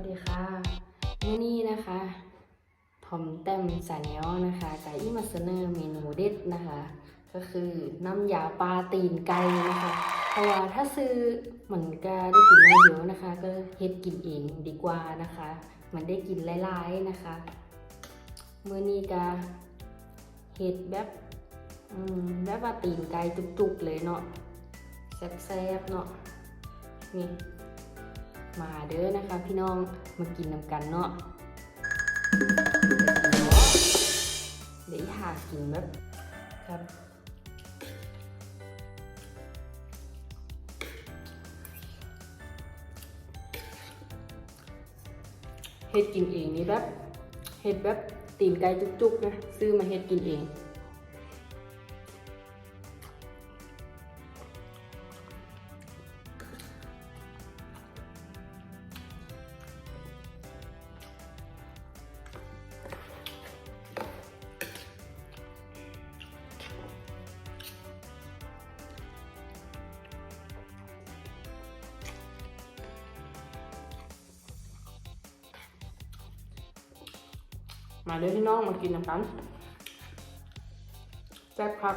วัสดีค่ะมื้อนี้นะคะทอมแต้มสาแนลนะคะกับอีมาเสนอเมนูเด็ดนะคะ ก็คือน้ำยาปลาตีนไก่นะคะ เพราะว่าถ้าซื้อเหมันก็ได้กินน้อยเดียวนะคะ ก็เฮ็ดกินเองดีกว่านะคะมันได้กินหลายๆนะคะมื้อนี้ก็เฮ็ดแบบแบบว่าตีนไก่จุกๆเลยเนาะแซ่บๆเนาะนี่ มาเด้อนะคะ พี่น้องมากินนำกันเนาะเดี๋ยวหากินแบบครับเฮ็ดกินเองนี่แบบเฮ็ดแบบตีนไก่จุกๆนะซื้อมาเฮ็ดกินเอง มาเด้อพี่น้องมากินน้ำกันแซ่บครับ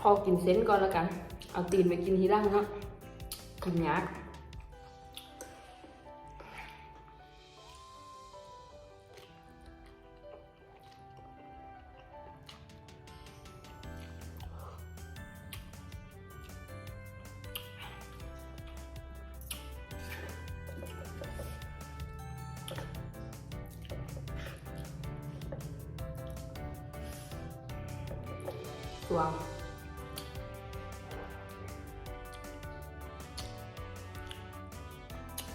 ขอกินเส้นก่อนแล้วกัน เอาตีนไปกินทีหล่างเนาะกินยากสว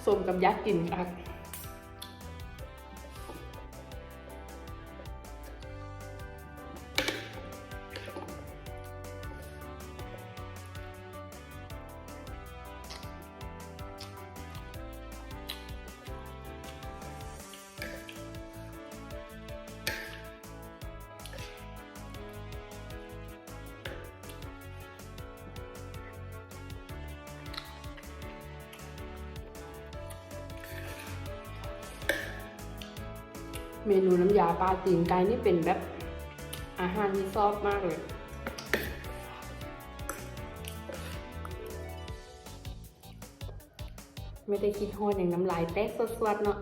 สมกับยักษ์กินครับ เมนูน้ำยาปลาตีนไก่นี่เป็นแบบอาหารที่ชอบมากเลย ไม่ได้คิดฮอดอย่างน้ำลายแตกสวดๆเนาะ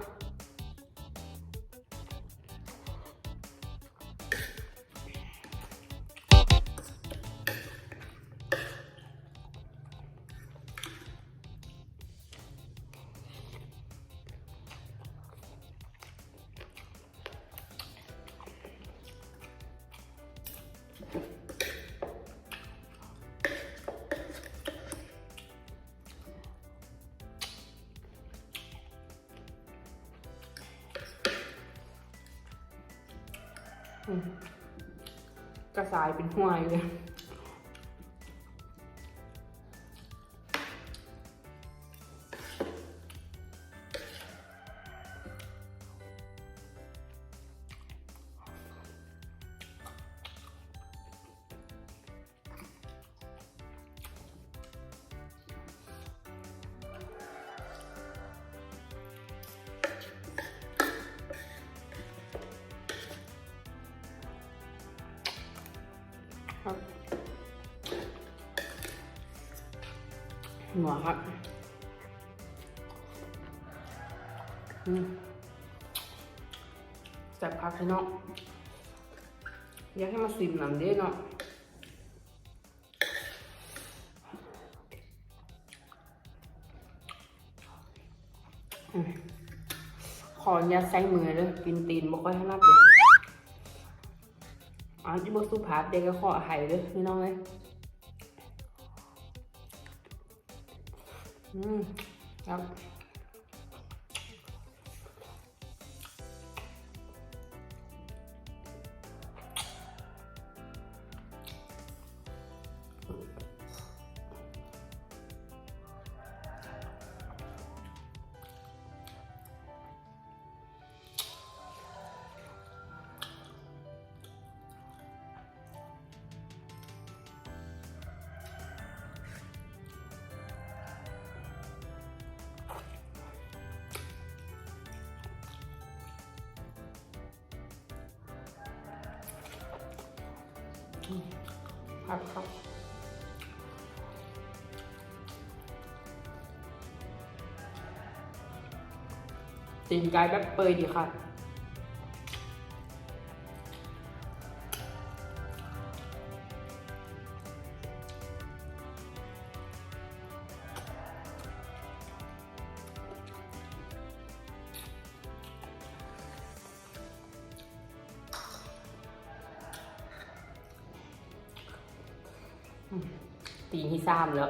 กระสายเป็นห่วยเลย หัวครับแซ่บพักพี่น้องอยากให้มาซิมหนังเด้เนาะขออย่าตใส่มือเลยกินตีนบ่ค่อยถนัดเลยอ๋อที่บสุภาพเด็กก็ขออภัยเลยพี่น้องเลย อืม ครับผักครับตีนไก่แบบเปยดีค่ะ ตีนที่ซ้ำแล้ว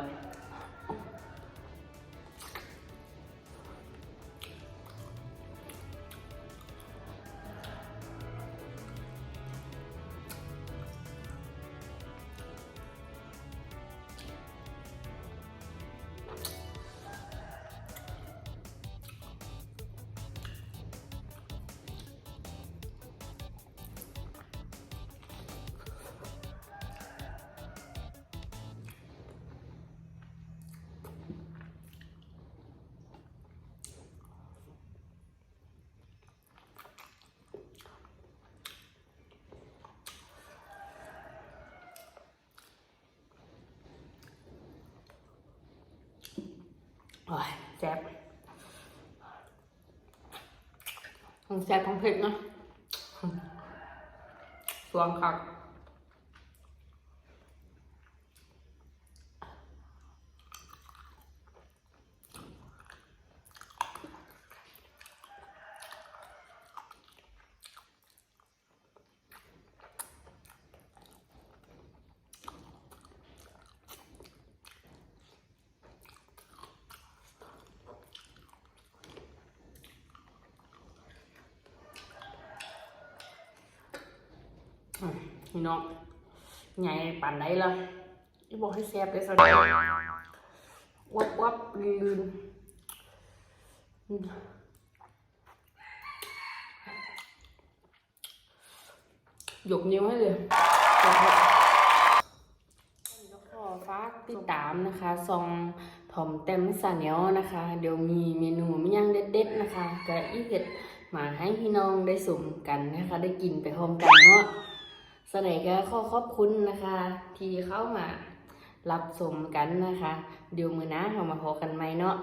โอ้ยแซ่บทั้งแซ่บทั้งเผ็ดนะสวงคัก พี่น้องใหญ่ปั่นได้เลยที่บอกให้แซ่บได้สักหน่อยวับวับลืนอืมยกนิ้วให้เลยแล้วก็ฝากติดตามนะคะซองถอมเต็มซาเนียวนะคะ เดี๋ยวมีเมนูไม่ย่างเด็ดๆนะคะกะอีเห็ดมาให้พี่น้องได้สมกันนะคะ ได้กินไปพร้อมกันเนาะ สนก็ขอขอบคุณนะคะ ที่เข้ามารับชมกันนะคะ เดี๋ยวมือน้าเรามาพอกันไหมเนาะ